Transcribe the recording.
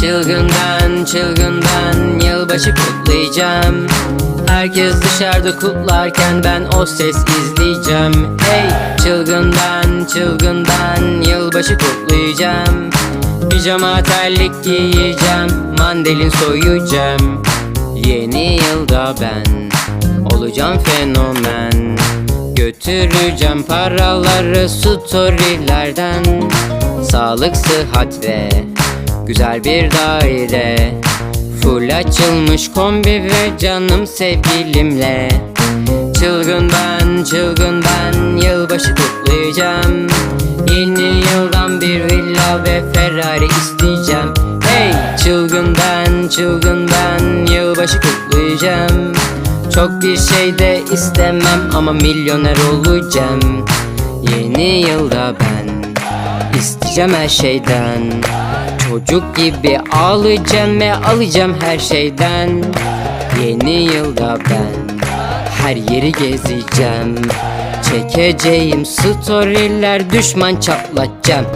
Çılgından çılgından yılbaşı kutlayacağım. Herkes dışarıda kutlarken ben o ses izleyeceğim. Hey! Çılgından çılgından yılbaşı kutlayacağım. Pijama terlik giyeceğim Mandalin soyacağım. Yeni yılda ben Olacağım fenomen. Götüreceğim paraları storylerden. Sağlık, sıhhat ve güzel bir daire. Full açılmış kombi ve canım sevgilimle. Çılgın ben, çılgın ben Yılbaşı kutlayacağım. Yeni yıldan bir villa ve Ferrari isteyeceğim. Hey! Çılgın ben, çılgın ben Yılbaşı kutlayacağım. Çok bir şey de istemem ama milyoner olacağım. Yeni yılda ben isteyeceğim her şeyden Çocuk gibi ağlayacağım ve alacağım her şeyden. Yeni yılda ben her yeri gezeceğim. Çekeceğim storyler düşman çatlatacağım